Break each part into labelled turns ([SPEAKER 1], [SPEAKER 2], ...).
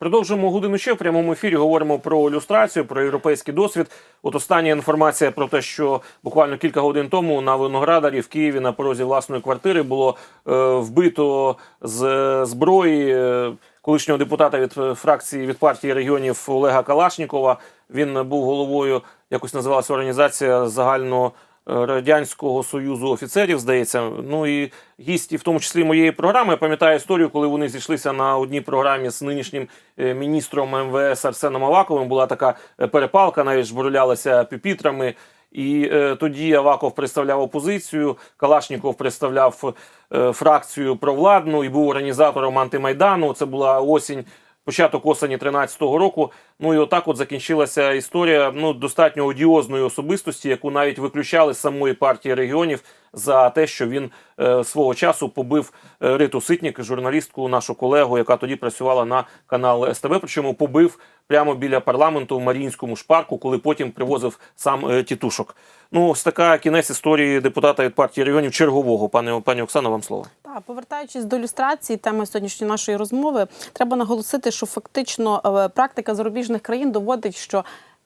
[SPEAKER 1] Продовжуємо годину ще в прямому ефірі. Говоримо про люстрацію, про європейський досвід. От остання інформація про те, що буквально кілька годин тому на Виноградарі в Києві на порозі власної квартири було е, вбито з зброї е, колишнього депутата від е, фракції від партії регіонів Олега Калашнікова. Він був головою, якось називалася організація загального. Радянського союзу офіцерів, здається, ну і гість, і в тому числі моєї програми. Я пам'ятаю історію, коли вони зійшлися на одній програмі з нинішнім е, міністром МВС Арсеном Аваковим. Була така е, перепалка, навіть жбурлялися піпітрами. І е, тоді Аваков представляв опозицію, Калашніков представляв е, фракцію провладну і був організатором антимайдану. Це була осінь початок осені 13-го року. Ну і отак от закінчилася історія ну достатньо одіозної особистості, яку навіть виключали з самої партії регіонів за те, що він е, свого часу побив е, Риту Ситнік, журналістку, нашу колегу, яка тоді працювала на канал СТБ. Причому побив прямо біля парламенту в Маріїнському шпарку, коли потім привозив сам е, тітушок. Ну, ось така кінець історії депутата від партії регіонів чергового. Пане пані Оксано, вам слово.
[SPEAKER 2] Так, повертаючись до люстрації, теми сьогоднішньої нашої розмови, треба наголосити, що фактично е, практика зарубіжних країн доводить, що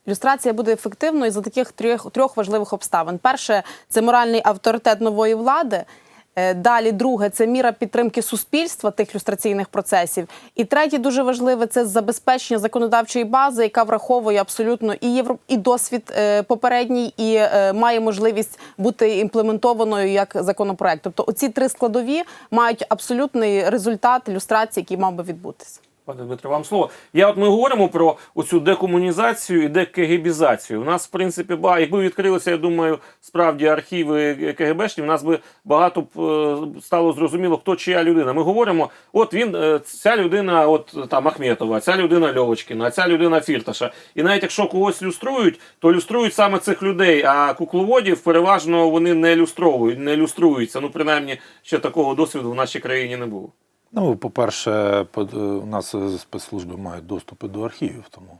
[SPEAKER 2] люстрація буде ефективною за таких трьох, трьох важливих обставин: перше це моральний авторитет нової влади. Е, Далі, друге, це міра підтримки суспільства тих люстраційних процесів. І третє, дуже важливе, це забезпечення законодавчої бази, яка враховує абсолютно і євро... і досвід е, попередній, і е, має можливість бути імплементованою як законопроект. Тобто, оці три складові мають абсолютний результат люстрації, який мав би відбутися.
[SPEAKER 1] Пане Дмитро, вам слово. Я от ми говоримо про оцю декомунізацію і декегебізацію. У нас, в принципі, ба, якби відкрилися, я думаю, справді архіви КГБшні, у нас би багато б е, стало зрозуміло, хто чия людина. Ми говоримо, от він, е, ця людина, от там Ахметова, ця людина Льовочкіна, ця людина Фірташа. І навіть якщо когось люструють, то люструють саме цих людей. А кукловодів переважно вони не люстровують, не люструються. Ну, принаймні, ще такого досвіду в нашій країні не було.
[SPEAKER 3] Ну, по-перше, по- у нас е, спецслужби мають доступи до архівів, тому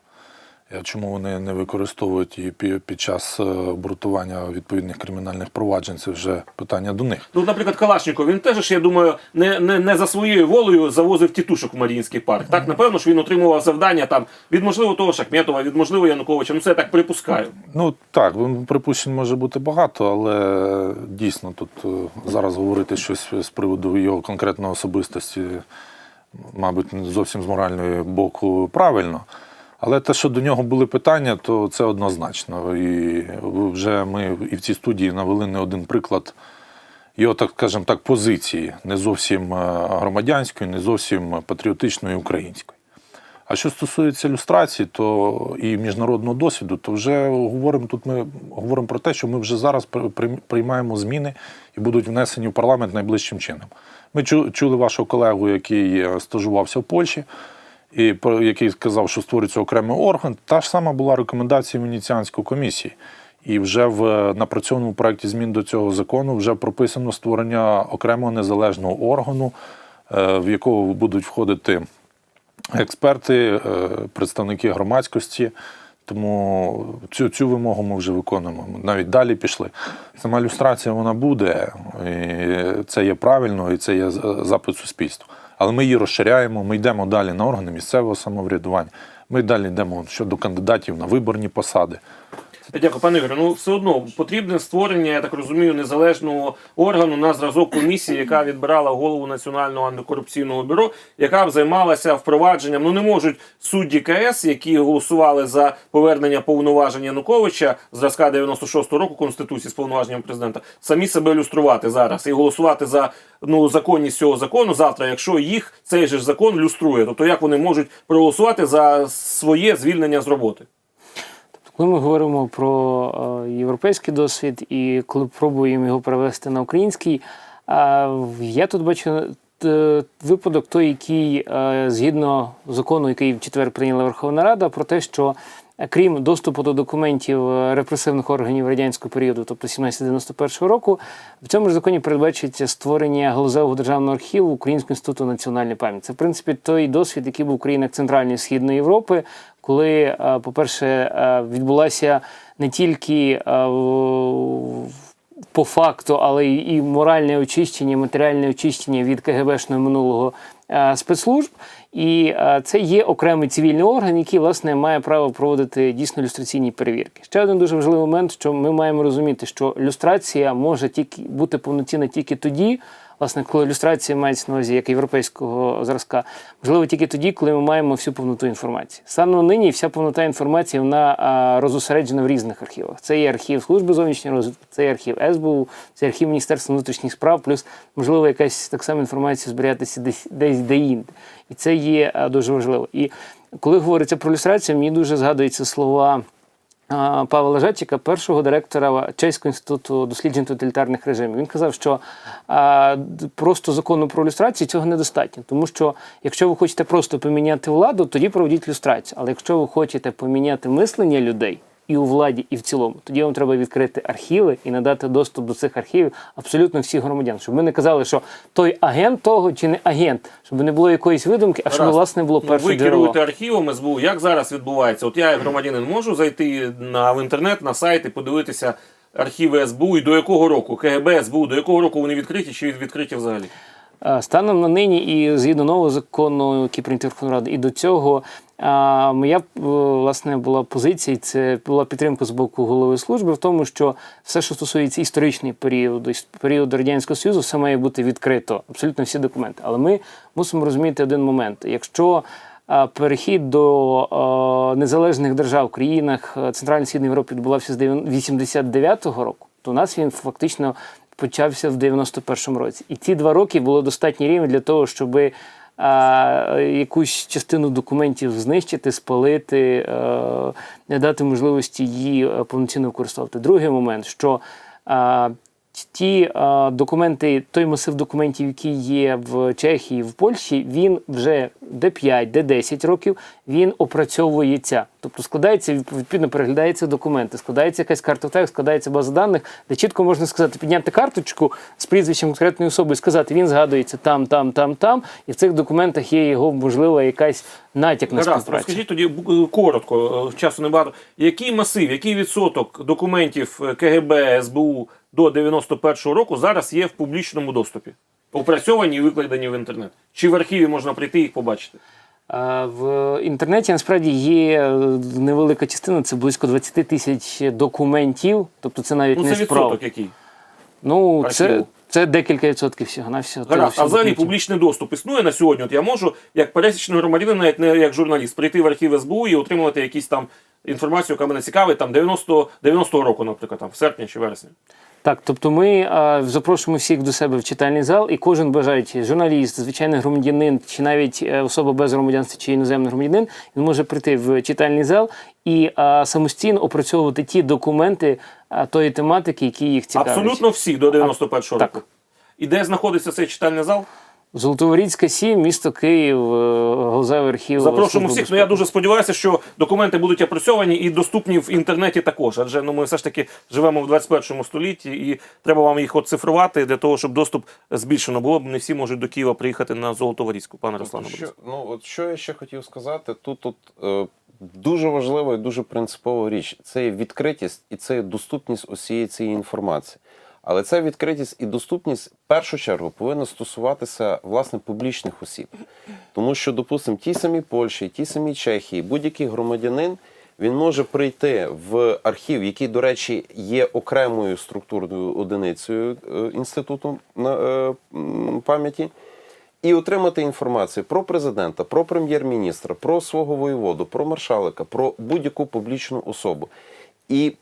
[SPEAKER 3] чому вони не використовують її під час е, обґрунтування відповідних кримінальних проваджень, це вже питання до них.
[SPEAKER 1] Ну, наприклад, Калашніков, він теж, я думаю, не, не, не за своєю волею завозив тітушок в Маріїнський парк. Так, напевно, що він отримував завдання там від можливо того Шахметова, від можливо Януковича. Ну, це я так припускаю.
[SPEAKER 3] Ну так, припущень може бути багато, але дійсно тут е, зараз говорити щось з приводу його конкретної особистості, мабуть, зовсім з моральної боку правильно. Але те, що до нього були питання, то це однозначно. І вже ми і в цій студії навели не один приклад його, так скажімо так, позиції, не зовсім е, громадянської, не зовсім патріотичної української. А що стосується ілюстрації, то і міжнародного досвіду, то вже говоримо тут. Ми говоримо про те, що ми вже зараз при- при- приймаємо зміни і будуть внесені в парламент найближчим чином. Ми чули вашого колегу, який е, стажувався в Польщі, і про який сказав, що створюється окремий орган. Та ж сама була рекомендація Венеціанської комісії. І вже в напрацьованому проєкті змін до цього закону вже прописано створення окремого незалежного органу, е, в якого будуть входити експерти, е, представники громадськості. Тому цю, цю вимогу ми вже виконуємо. Навіть далі пішли. Сама люстрація вона буде, і це є правильно, і це є запит суспільства. Але ми її розширяємо, ми йдемо далі на органи місцевого самоврядування. Ми далі йдемо щодо кандидатів на виборні посади.
[SPEAKER 1] Дякую, пане Ігорю. Ну, все одно потрібне створення, я так розумію, незалежного органу на зразок комісії, яка відбирала голову Національного антикорупційного бюро, яка б займалася впровадженням. Ну не можуть судді КС, які голосували за повернення повноважень Януковича зразка 96-го року Конституції з повноваженням президента, самі себе люструвати зараз і голосувати за ну законність цього закону завтра, якщо їх цей же ж закон люструє. Тобто як вони можуть проголосувати за своє звільнення з роботи?
[SPEAKER 4] Коли ми говоримо про е, європейський досвід і коли пробуємо його перевести на український, я тут бачу випадок, той, який е, згідно закону, який в четвер прийняла Верховна Рада, про те, що е, крім доступу до документів е, репресивних органів радянського періоду, тобто 1791 року, в цьому ж законі передбачується створення галузевого державного архіву Українського інституту національної пам'яті. Це в принципі той досвід, який був в країнах Центральної і Східної Європи, коли, е, по-перше, е, відбулася не тільки е, в- по факту, але і моральне очищення, матеріальне очищення від КГБшного минулого е, спецслужб. І е, це є окремий цивільний орган, який власне має право проводити дійсно люстраційні перевірки. Ще один дуже важливий момент, що ми маємо розуміти, що люстрація може тільки бути повноцінна тільки тоді. Власне, коли ілюстрація мається на увазі як європейського зразка, можливо тільки тоді, коли ми маємо всю повноту інформації. Саме нині вся повнота інформації вона розосереджена в різних архівах. Це є архів служби зовнішньої розвитку, це є архів СБУ, це є архів Міністерства внутрішніх справ, плюс можливо якась так само інформація зберігатися десь десь де-інде. І це є дуже важливо. І коли говориться про ілюстрацію, мені дуже згадуються слова. Павла Жечіка, першого директора Чеського інституту досліджень тоталітарних режимів. Він казав, що просто закону про люстрацію цього недостатньо. Тому що якщо ви хочете просто поміняти владу, тоді проведіть люстрацію. Але якщо ви хочете поміняти мислення людей і у владі, і в цілому, тоді вам треба відкрити архіви і надати доступ до цих архівів абсолютно всіх громадян. Щоб ми не казали, що той агент того чи не агент, щоб не було якоїсь видумки, а щоб
[SPEAKER 1] Гаразд.
[SPEAKER 4] власне було
[SPEAKER 1] Ну,
[SPEAKER 4] перше
[SPEAKER 1] Ви
[SPEAKER 4] джерело.
[SPEAKER 1] керуєте архівом СБУ. Як зараз відбувається? От я, як громадянин, можу зайти на в інтернет, на сайт і подивитися архіви СБУ і до якого року КГБ, СБУ, до якого року вони відкриті чи відкриті взагалі?
[SPEAKER 4] Станом на нині і згідно нового закону, який прийнятий Верховною Радою, і до цього моя е, власне була позиція, це була підтримка з боку голови служби в тому, що все, що стосується історичний період, іс- періоду радянського союзу, все має бути відкрито, абсолютно всі документи. Але ми мусимо розуміти один момент: якщо перехід до незалежних держав в країнах е, Центральної Східної Європи відбувався з 89-го року, то у нас він фактично почався в 91-му році. І ці два роки було достатній рівень для того, щоб а, якусь частину документів знищити, спалити, а, не дати можливості її е, повноцінно використовувати. Другий момент, що а, ті а, документи, той масив документів, який є в Чехії, в Польщі, він вже де 5, де 10 років він опрацьовується. Тобто складається відповідно переглядаються документи, складається якась картотека, складається база даних, де чітко можна сказати, підняти карточку з прізвищем конкретної особи і сказати, він згадується там, там, там, там, і в цих документах є його можливо якась натяк на співпрацю.
[SPEAKER 1] розкажіть тоді коротко, е, часу небагато. Який масив, який відсоток документів е, КГБ, СБУ до 91-го року зараз є в публічному доступі? Опрацьовані і викладені в інтернет? Чи в архіві можна прийти і їх побачити?
[SPEAKER 4] А, В інтернеті насправді є е, невелика частина, це близько 20 тисяч документів, тобто це навіть
[SPEAKER 1] Ну,
[SPEAKER 4] не
[SPEAKER 1] це
[SPEAKER 4] справа.
[SPEAKER 1] відсоток який?
[SPEAKER 4] Ну, це, це декілька відсотків всього на всього.
[SPEAKER 1] Гаразд, а взагалі публічний доступ існує на сьогодні. От я можу, як пересічний громадянин, навіть не як журналіст, прийти в архів СБУ і отримувати якісь там інформацію, яка мене цікавить, там 90, 90-го року, наприклад, там, в серпні чи вересні.
[SPEAKER 4] Так, тобто ми а, запрошуємо всіх до себе в читальний зал, і кожен бажаючий журналіст, звичайний громадянин, чи навіть е, особа без громадянства чи іноземний громадянин, він може прийти в читальний зал і а, самостійно опрацьовувати ті документи а, тої тематики, які їх цікавлять.
[SPEAKER 1] Абсолютно всі до 91-го
[SPEAKER 4] так.
[SPEAKER 1] року. І де знаходиться цей читальний зал?
[SPEAKER 4] Золотоворіцька 7, місто Київ, е, Галузевий архів.
[SPEAKER 1] Запрошуємо всіх. Ну я дуже сподіваюся, що документи будуть опрацьовані і доступні в інтернеті також. Адже ну ми все ж таки живемо в 21 столітті, і треба вам їх оцифрувати для того, щоб доступ збільшено було. Бо не всі можуть до Києва приїхати на Золотоворіцьку. Пане Руслане,
[SPEAKER 5] що, ну, от що я ще хотів сказати, тут, тут е, дуже важлива і дуже принципова річ. Це є відкритість і це є доступність усієї цієї інформації. Але ця відкритість і доступність в першу чергу повинна стосуватися власне публічних осіб. Тому що, допустимо, ті самі Польщі, ті самі Чехії, будь-який громадянин він може прийти в архів, який, до речі, є окремою структурною одиницею е, інституту е, пам'яті, і отримати інформацію про президента, про прем'єр-міністра, про свого воєводу, про маршалика, про будь-яку публічну особу. І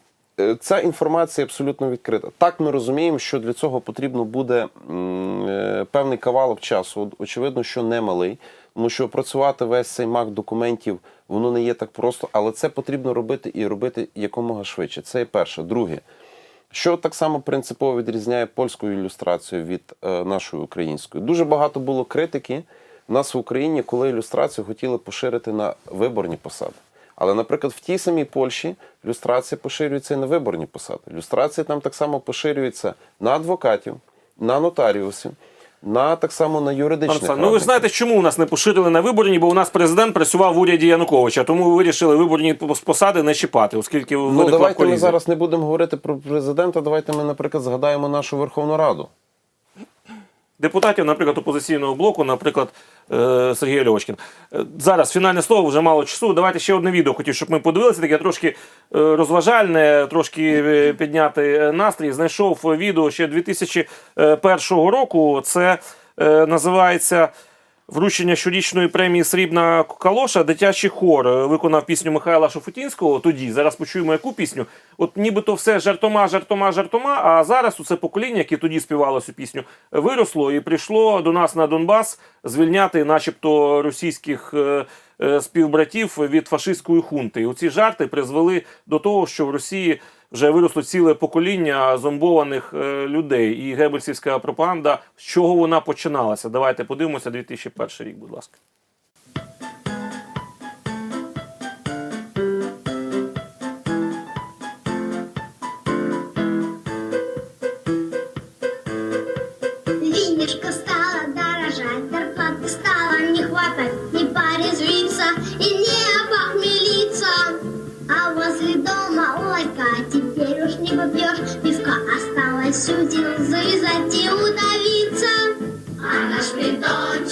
[SPEAKER 5] ця інформація абсолютно відкрита. Так ми розуміємо, що для цього потрібно буде е, певний кавалок часу. Очевидно, що немалий, тому що опрацювати весь цей мак документів воно не є так просто, але це потрібно робити і робити якомога швидше. Це є перше. Друге. Що так само принципово відрізняє польську ілюстрацію від е, нашої української? Дуже багато було критики в нас в Україні, коли ілюстрацію хотіли поширити на виборні посади. Але, наприклад, в тій самій Польщі люстрація поширюється і на виборні посади. Люстрація там так само поширюється на адвокатів, на нотаріусів, на так само на юридичних
[SPEAKER 1] Олександр, ну ви ж знаєте, чому у нас не поширили на виборні, бо у нас президент працював в уряді Януковича, тому ви вирішили виборні посади не чіпати, оскільки
[SPEAKER 5] Ну,
[SPEAKER 1] виникла
[SPEAKER 5] давайте ми зараз не будемо говорити про президента. Давайте ми, наприклад, згадаємо нашу Верховну Раду.
[SPEAKER 1] Депутатів, наприклад, опозиційного блоку, наприклад, е, Сергій Льовочкін. Е, Зараз фінальне слово, вже мало часу. Давайте ще одне відео хотів, щоб ми подивилися. Таке трошки е, розважальне, трошки підняти настрій. Знайшов відео ще 2001 року. Це називається. Вручення щорічної премії Срібна калоша дитячий хор виконав пісню Михайла Шафутінського. Тоді зараз почуємо яку пісню. От нібито все жартома, жартома, жартома. А зараз усе покоління, яке тоді співало цю пісню, виросло і прийшло до нас на Донбас звільняти, начебто, російських е, е, співбратів від фашистської хунти. І оці жарти призвели до того, що в Росії вже виросло ціле покоління зомбованих е, людей. І гебельсівська пропаганда, з чого вона починалася? Давайте подивимося 2001 рік, будь ласка.
[SPEAKER 6] Винишко стала дорожать, зарплаты стало не хватать, не порезвиться и не попьешь, пивка осталось сюди завязать и удавиться. А наш притончик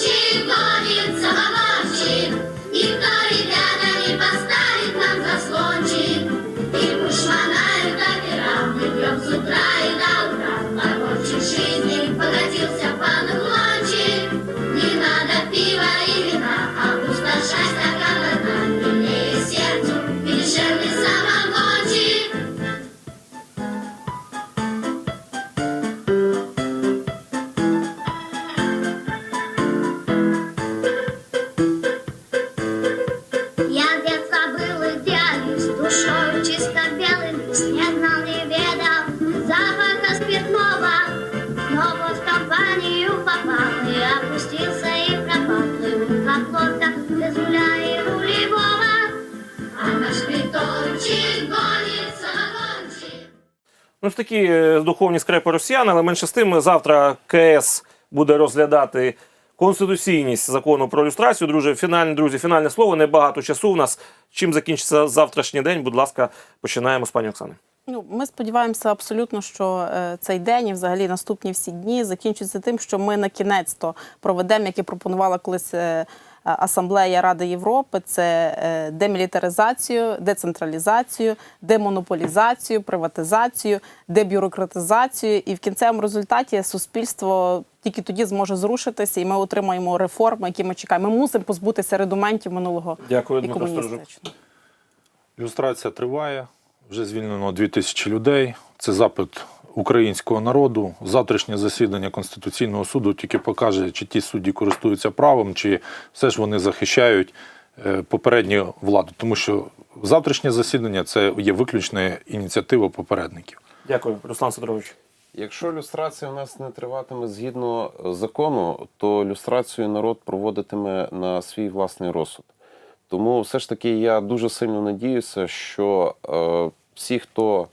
[SPEAKER 6] спиртного. Но вот в компанию попал и опустился и пропал. Плыву как лодка без руля и рулевого. А наш притончик гонит самогончик.
[SPEAKER 1] Ну такі е, духовні скрепи росіян, але менше з тим завтра КС буде розглядати конституційність закону про люстрацію. Друже, фінальне друзі, фінальне слово. Небагато часу у нас. Чим закінчиться завтрашній день? Будь ласка, починаємо з пані Оксани.
[SPEAKER 2] Ну, ми сподіваємося абсолютно, що е, цей день і взагалі наступні всі дні закінчаться тим, що ми на кінець-то проведемо, як і пропонувала колись е, Асамблея Ради Європи, це е, демілітаризацію, децентралізацію, демонополізацію, приватизацію, дебюрократизацію. І в кінцевому результаті суспільство тільки тоді зможе зрушитися, і ми отримаємо реформи, які ми чекаємо. Ми мусимо позбутися редументів минулого
[SPEAKER 1] Дякую,
[SPEAKER 2] і
[SPEAKER 1] Дмитро Сторожук.
[SPEAKER 2] комуністичного.
[SPEAKER 3] Люстрація триває. Вже звільнено 2000 людей. Це запит українського народу. Завтрашнє засідання Конституційного суду тільки покаже, чи ті судді користуються правом, чи все ж вони захищають е, попередню владу. Тому що завтрашнє засідання це є виключна ініціатива попередників.
[SPEAKER 1] Дякую, Руслан Сидорович.
[SPEAKER 5] Якщо люстрація у нас не триватиме згідно закону, то люстрацію народ проводитиме на свій власний розсуд. Тому все ж таки я дуже сильно надіюся, що е, всі, хто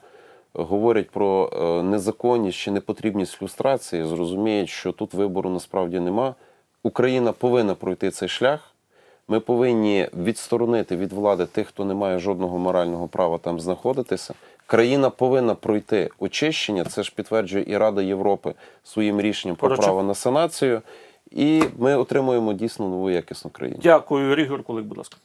[SPEAKER 5] говорять про е, незаконність чи непотрібність люстрації, зрозуміють, що тут вибору насправді нема. Україна повинна пройти цей шлях. Ми повинні відсторонити від влади тих, хто не має жодного морального права там знаходитися. Країна повинна пройти очищення. Це ж підтверджує і Рада Європи своїм рішенням про право на санацію. І ми отримуємо дійсно нову якісну країну.
[SPEAKER 1] Дякую, Рігор Кулик, будь ласка.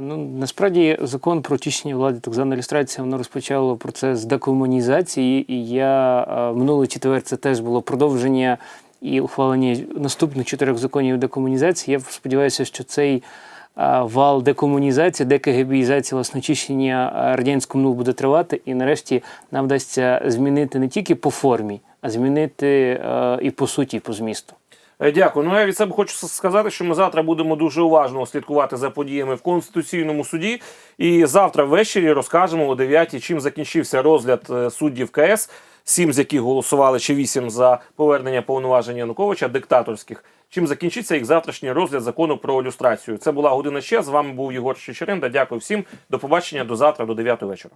[SPEAKER 4] Ну, насправді закон про очищення влади, так звана ілюстрація, воно розпочало процес декомунізації, і я минулий четвер це теж було продовження і ухвалення наступних чотирьох законів декомунізації. Я сподіваюся, що цей вал декомунізації, декагебіїзації, власне, очищення радянського минулого буде тривати, і нарешті нам вдасться змінити не тільки по формі, а змінити і по суті, і по змісту.
[SPEAKER 1] Е, Дякую. Ну я від себе хочу сказати, що ми завтра будемо дуже уважно слідкувати за подіями в Конституційному суді. І завтра ввечері розкажемо о 9 чим закінчився розгляд е, суддів КС, сім з яких голосували чи вісім за повернення повноважень Януковича, диктаторських. Чим закінчиться їх завтрашній розгляд закону про люстрацію. Це була година ще. З вами був Єгор Чечеринда. Дякую всім. До побачення до завтра, до 9 вечора.